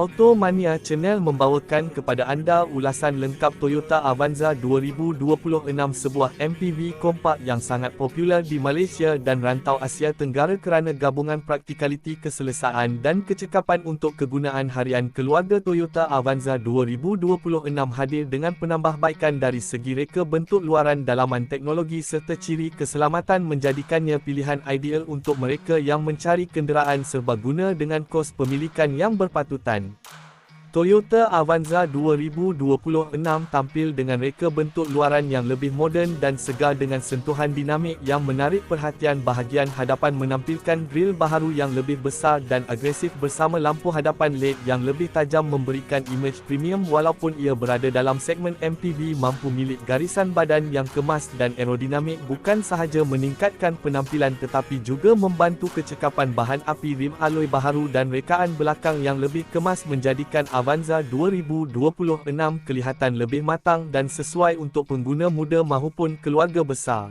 Auto Mania Channel membawakan kepada anda ulasan lengkap Toyota Avanza 2026 sebuah MPV kompak yang sangat popular di Malaysia dan rantau Asia Tenggara kerana gabungan praktikaliti keselesaan dan kecekapan untuk kegunaan harian keluarga Toyota Avanza 2026 hadir dengan penambahbaikan dari segi reka bentuk luaran dalaman teknologi serta ciri keselamatan menjadikannya pilihan ideal untuk mereka yang mencari kenderaan serbaguna dengan kos pemilikan yang berpatutan. soon. Toyota Avanza 2026 tampil dengan reka bentuk luaran yang lebih moden dan segar dengan sentuhan dinamik yang menarik perhatian bahagian hadapan menampilkan grill baharu yang lebih besar dan agresif bersama lampu hadapan LED yang lebih tajam memberikan imej premium walaupun ia berada dalam segmen MPV mampu milik garisan badan yang kemas dan aerodinamik bukan sahaja meningkatkan penampilan tetapi juga membantu kecekapan bahan api rim alloy baharu dan rekaan belakang yang lebih kemas menjadikan Avanza 2026 kelihatan lebih matang dan sesuai untuk pengguna muda mahupun keluarga besar.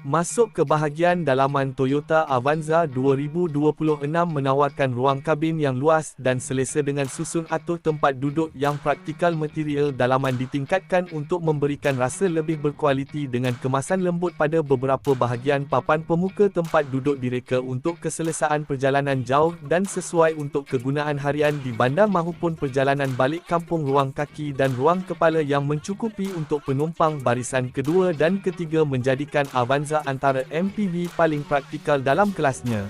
Masuk ke bahagian dalaman Toyota Avanza 2026 menawarkan ruang kabin yang luas dan selesa dengan susun atur tempat duduk yang praktikal material dalaman ditingkatkan untuk memberikan rasa lebih berkualiti dengan kemasan lembut pada beberapa bahagian papan pemuka tempat duduk direka untuk keselesaan perjalanan jauh dan sesuai untuk kegunaan harian di bandar mahupun perjalanan balik kampung ruang kaki dan ruang kepala yang mencukupi untuk penumpang barisan kedua dan ketiga menjadikan Avanza antara MPV paling praktikal dalam kelasnya.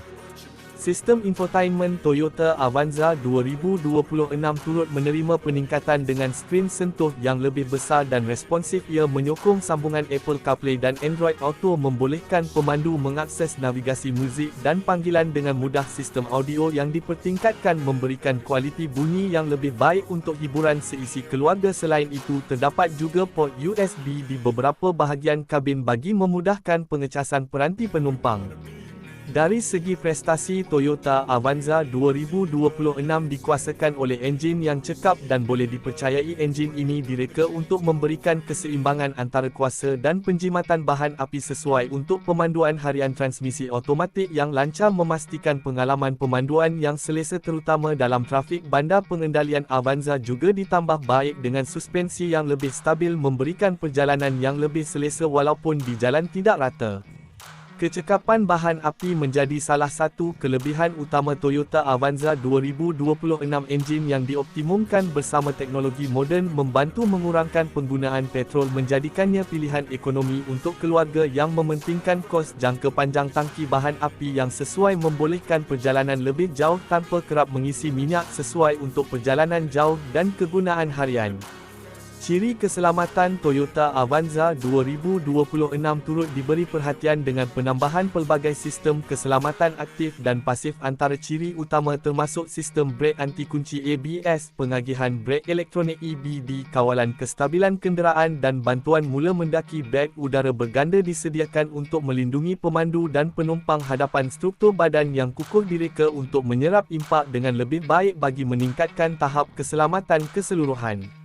Sistem infotainment Toyota Avanza 2026 turut menerima peningkatan dengan skrin sentuh yang lebih besar dan responsif. Ia menyokong sambungan Apple CarPlay dan Android Auto membolehkan pemandu mengakses navigasi muzik dan panggilan dengan mudah. Sistem audio yang dipertingkatkan memberikan kualiti bunyi yang lebih baik untuk hiburan seisi keluarga. Selain itu terdapat juga port USB di beberapa bahagian kabin bagi memudahkan pengecasan peranti penumpang. Dari segi prestasi Toyota Avanza 2026 dikuasakan oleh enjin yang cekap dan boleh dipercayai enjin ini direka untuk memberikan keseimbangan antara kuasa dan penjimatan bahan api sesuai untuk pemanduan harian transmisi automatik yang lancar memastikan pengalaman pemanduan yang selesa terutama dalam trafik bandar pengendalian Avanza juga ditambah baik dengan suspensi yang lebih stabil memberikan perjalanan yang lebih selesa walaupun di jalan tidak rata. Kecekapan bahan api menjadi salah satu kelebihan utama Toyota Avanza 2026 enjin yang dioptimumkan bersama teknologi moden membantu mengurangkan penggunaan petrol menjadikannya pilihan ekonomi untuk keluarga yang mementingkan kos jangka panjang tangki bahan api yang sesuai membolehkan perjalanan lebih jauh tanpa kerap mengisi minyak sesuai untuk perjalanan jauh dan kegunaan harian. Ciri keselamatan Toyota Avanza 2026 turut diberi perhatian dengan penambahan pelbagai sistem keselamatan aktif dan pasif antara ciri utama termasuk sistem brek anti kunci ABS, pengagihan brek elektronik EBD, kawalan kestabilan kenderaan dan bantuan mula mendaki beg udara berganda disediakan untuk melindungi pemandu dan penumpang hadapan struktur badan yang kukuh direka untuk menyerap impak dengan lebih baik bagi meningkatkan tahap keselamatan keseluruhan.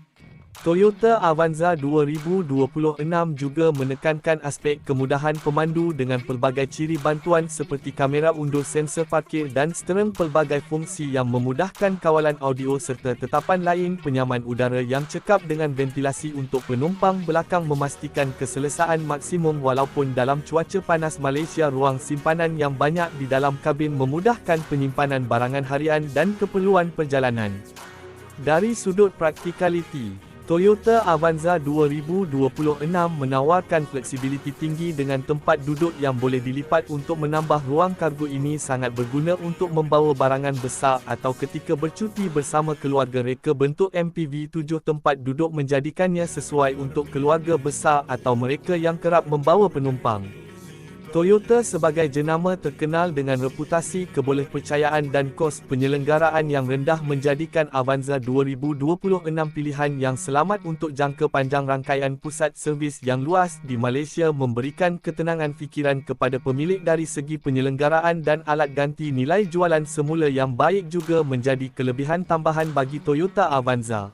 Toyota Avanza 2026 juga menekankan aspek kemudahan pemandu dengan pelbagai ciri bantuan seperti kamera undur sensor parkir dan steren pelbagai fungsi yang memudahkan kawalan audio serta tetapan lain penyaman udara yang cekap dengan ventilasi untuk penumpang belakang memastikan keselesaan maksimum walaupun dalam cuaca panas Malaysia ruang simpanan yang banyak di dalam kabin memudahkan penyimpanan barangan harian dan keperluan perjalanan. Dari sudut praktikaliti, Toyota Avanza 2026 menawarkan fleksibiliti tinggi dengan tempat duduk yang boleh dilipat untuk menambah ruang kargo ini sangat berguna untuk membawa barangan besar atau ketika bercuti bersama keluarga reka bentuk MPV 7 tempat duduk menjadikannya sesuai untuk keluarga besar atau mereka yang kerap membawa penumpang. Toyota sebagai jenama terkenal dengan reputasi kebolehpercayaan dan kos penyelenggaraan yang rendah menjadikan Avanza 2026 pilihan yang selamat untuk jangka panjang rangkaian pusat servis yang luas di Malaysia memberikan ketenangan fikiran kepada pemilik dari segi penyelenggaraan dan alat ganti nilai jualan semula yang baik juga menjadi kelebihan tambahan bagi Toyota Avanza.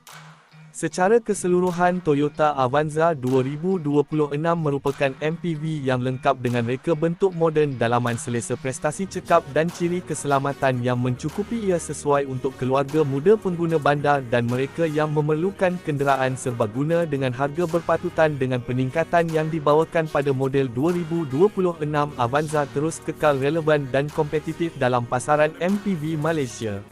Secara keseluruhan Toyota Avanza 2026 merupakan MPV yang lengkap dengan reka bentuk moden dalaman selesa prestasi cekap dan ciri keselamatan yang mencukupi ia sesuai untuk keluarga muda pengguna bandar dan mereka yang memerlukan kenderaan serbaguna dengan harga berpatutan dengan peningkatan yang dibawakan pada model 2026 Avanza terus kekal relevan dan kompetitif dalam pasaran MPV Malaysia.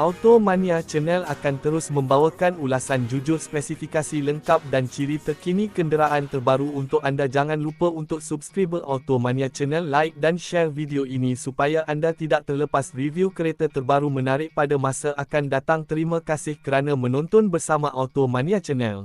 Automania Channel akan terus membawakan ulasan jujur spesifikasi lengkap dan ciri terkini kenderaan terbaru untuk anda. Jangan lupa untuk subscribe Automania Channel like dan share video ini supaya anda tidak terlepas review kereta terbaru menarik pada masa akan datang. Terima kasih kerana menonton bersama Automania Channel